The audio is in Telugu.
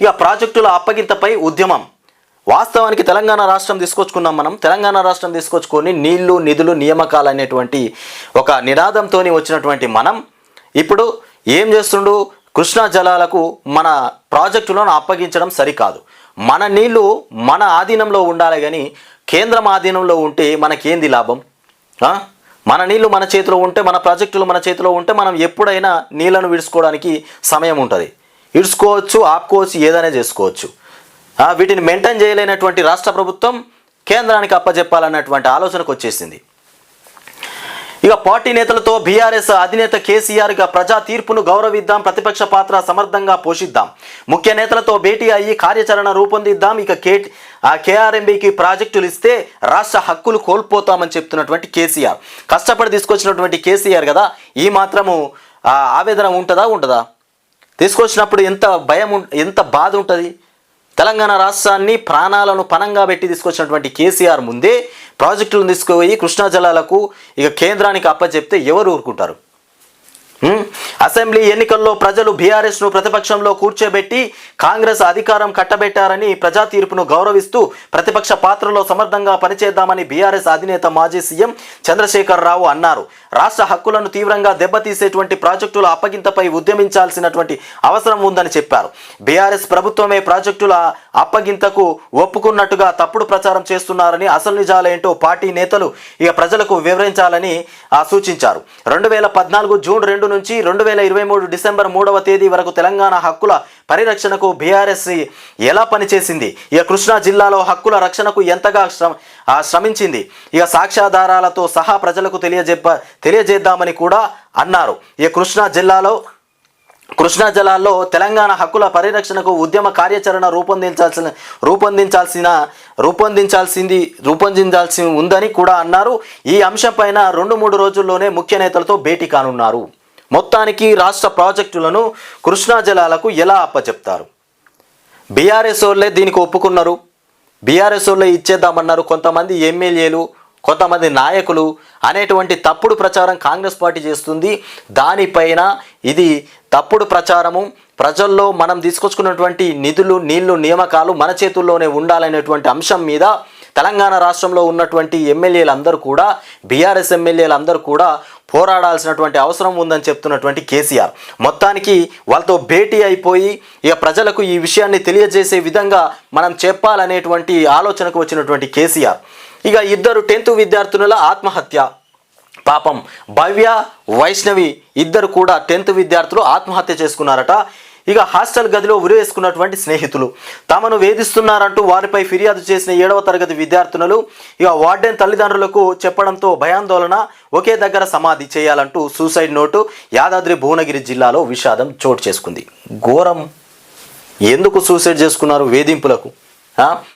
ఇక ప్రాజెక్టుల అప్పగింతపై ఉద్యమం. వాస్తవానికి తెలంగాణ రాష్ట్రం తీసుకొచ్చుకున్నాం మనం. తెలంగాణ రాష్ట్రం తీసుకొచ్చుకొని నీళ్ళు నిధులు నియామకాలు అనేటువంటి ఒక నినాదంతో వచ్చినటువంటి మనం. ఇప్పుడు ఏం చేస్తుండు? కృష్ణా జలాలకు మన ప్రాజెక్టులను అప్పగించడం సరికాదు. మన నీళ్ళు మన ఆధీనంలో ఉండాలి కానీ కేంద్రం ఆధీనంలో ఉంటే మనకేంది లాభం? మన నీళ్ళు మన చేతిలో ఉంటే మన ప్రాజెక్టులు మన చేతిలో ఉంటే మనం ఎప్పుడైనా నీళ్ళను విడుచుకోవడానికి సమయం ఉంటుంది. ఇడ్చుకోవచ్చు ఆపుకోవచ్చు ఏదైనా చేసుకోవచ్చు. వీటిని మెయింటైన్ చేయలేనటువంటి రాష్ట్ర ప్రభుత్వం కేంద్రానికి అప్పజెప్పాలన్నటువంటి ఆలోచనకు వచ్చేసింది. ఇక పార్టీ నేతలతో బీఆర్ఎస్ అధినేత కేసీఆర్ ఇక ప్రజా తీర్పును గౌరవిద్దాం ప్రతిపక్ష పాత్ర సమర్థంగా పోషిద్దాం. ముఖ్య నేతలతో భేటీ అయ్యి కార్యాచరణ రూపొందిద్దాం. ఇక కే ఆ కేఆర్ఎంబికి ప్రాజెక్టులు ఇస్తే రాష్ట్ర హక్కులు కోల్పోతామని చెప్తున్నటువంటి కేసీఆర్. కష్టపడి తీసుకొచ్చినటువంటి కేసీఆర్ కదా ఈ మాత్రము ఆవేదన ఉంటుందా ఉంటుందా తీసుకొచ్చినప్పుడు ఎంత భయం ఎంత బాధ ఉంటుంది? తెలంగాణ రాష్ట్రాన్ని ప్రాణాలను పనంగా పెట్టి తీసుకొచ్చినటువంటి కేసీఆర్ ముందే ప్రాజెక్టులను తీసుకుపోయి కృష్ణా జలాలకు ఇక కేంద్రానికి అప్పచెప్తే ఎవరు ఊరుకుంటారు? అసెంబ్లీ ఎన్నికల్లో ప్రజలు బీఆర్ఎస్ను ప్రతిపక్షంలో కూర్చోబెట్టి కాంగ్రెస్ అధికారం కట్టబెట్టారని ప్రజా తీర్పును గౌరవిస్తూ ప్రతిపక్ష పాత్రలో సమర్థంగా పనిచేద్దామని బీఆర్ఎస్ అధినేత మాజీ సీఎం చంద్రశేఖరరావు అన్నారు. రాష్ట్ర హక్కులను తీవ్రంగా దెబ్బతీసేటువంటి ప్రాజెక్టుల అప్పగింతపై ఉద్యమించాల్సినటువంటి అవసరం ఉందని చెప్పారు. బీఆర్ఎస్ ప్రభుత్వమే ప్రాజెక్టుల అప్పగింతకు ఒప్పుకున్నట్టుగా తప్పుడు ప్రచారం చేస్తున్నారని అసలు నిజాలేంటో పార్టీ నేతలు ఇక ప్రజలకు వివరించాలని ఆ, సూచించారు. రెండు వేల పద్నాలుగు జూన్ రెండు నుంచి రెండు వేల ఇరవై మూడు డిసెంబర్ మూడవ తేదీ వరకు తెలంగాణ హక్కుల పరిరక్షణకు బీఆర్ఎస్ ఎలా పనిచేసింది? ఇక కృష్ణా జిల్లాలో హక్కుల రక్షణకు ఎంతగా శ్రమ శ్రమించింది? ఇక సాక్ష్యాధారాలతో సహా ప్రజలకు తెలియజెప్ప తెలియజేద్దామని కూడా అన్నారు. ఇక కృష్ణా జిల్లాలో కృష్ణా జలాల్లో తెలంగాణ హక్కుల పరిరక్షణకు ఉద్యమ కార్యాచరణ రూపొందించాల్సిన రూపొందించాల్సిన రూపొందించాల్సింది రూపొందించాల్సి ఉందని కూడా అన్నారు. ఈ అంశంపైన రెండు మూడు రోజుల్లోనే ముఖ్య నేతలతో భేటీ కానున్నారు. మొత్తానికి రాష్ట్ర ప్రాజెక్టులను కృష్ణా జలాలకు ఎలా అప్పచెప్తారు? బీఆర్ఎస్ వాళ్ళే దీనికి ఒప్పుకున్నారు. బీఆర్ఎస్ వాళ్ళే ఇచ్చేద్దామన్నారు కొంతమంది ఎమ్మెల్యేలు కొంతమంది నాయకులు అనేటువంటి తప్పుడు ప్రచారం కాంగ్రెస్ పార్టీ చేస్తుంది. దానిపైన ఇది తప్పుడు ప్రచారము. ప్రజల్లో మనం తీసుకొచ్చుకున్నటువంటి నిధులు నీళ్ళు నియామకాలు మన చేతుల్లోనే ఉండాలనేటువంటి అంశం మీద తెలంగాణ రాష్ట్రంలో ఉన్నటువంటి ఎమ్మెల్యేలందరూ కూడా బీఆర్ఎస్ ఎమ్మెల్యేలందరూ కూడా పోరాడాల్సినటువంటి అవసరం ఉందని చెప్తున్నటువంటి కేసీఆర్. మొత్తానికి వాళ్ళతో భేటీ అయిపోయి ఇక ప్రజలకు ఈ విషయాన్ని తెలియజేసే విధంగా మనం చెప్పాలనేటువంటి ఆలోచనకు వచ్చినటువంటి కేసీఆర్. ఇక ఇద్దరు టెన్త్ విద్యార్థినుల ఆత్మహత్య. పాపం భవ్య వైష్ణవి ఇద్దరు కూడా టెన్త్ విద్యార్థులు ఆత్మహత్య చేసుకున్నారట. ఇక హాస్టల్ గదిలో ఉరివేసుకున్నటువంటి స్నేహితులు. తమను వేధిస్తున్నారంటూ వారిపై ఫిర్యాదు చేసిన ఏడవ తరగతి విద్యార్థినులు ఇక వార్డెన్ తల్లిదండ్రులకు చెప్పడంతో భయాందోళన ఒకే దగ్గర సమాధి చేయాలంటూ సూసైడ్ నోటు యాదాద్రి భువనగిరి జిల్లాలో విషాదం చోటు చేసుకుంది. ఘోరం. ఎందుకు సూసైడ్ చేసుకున్నారు వేధింపులకు?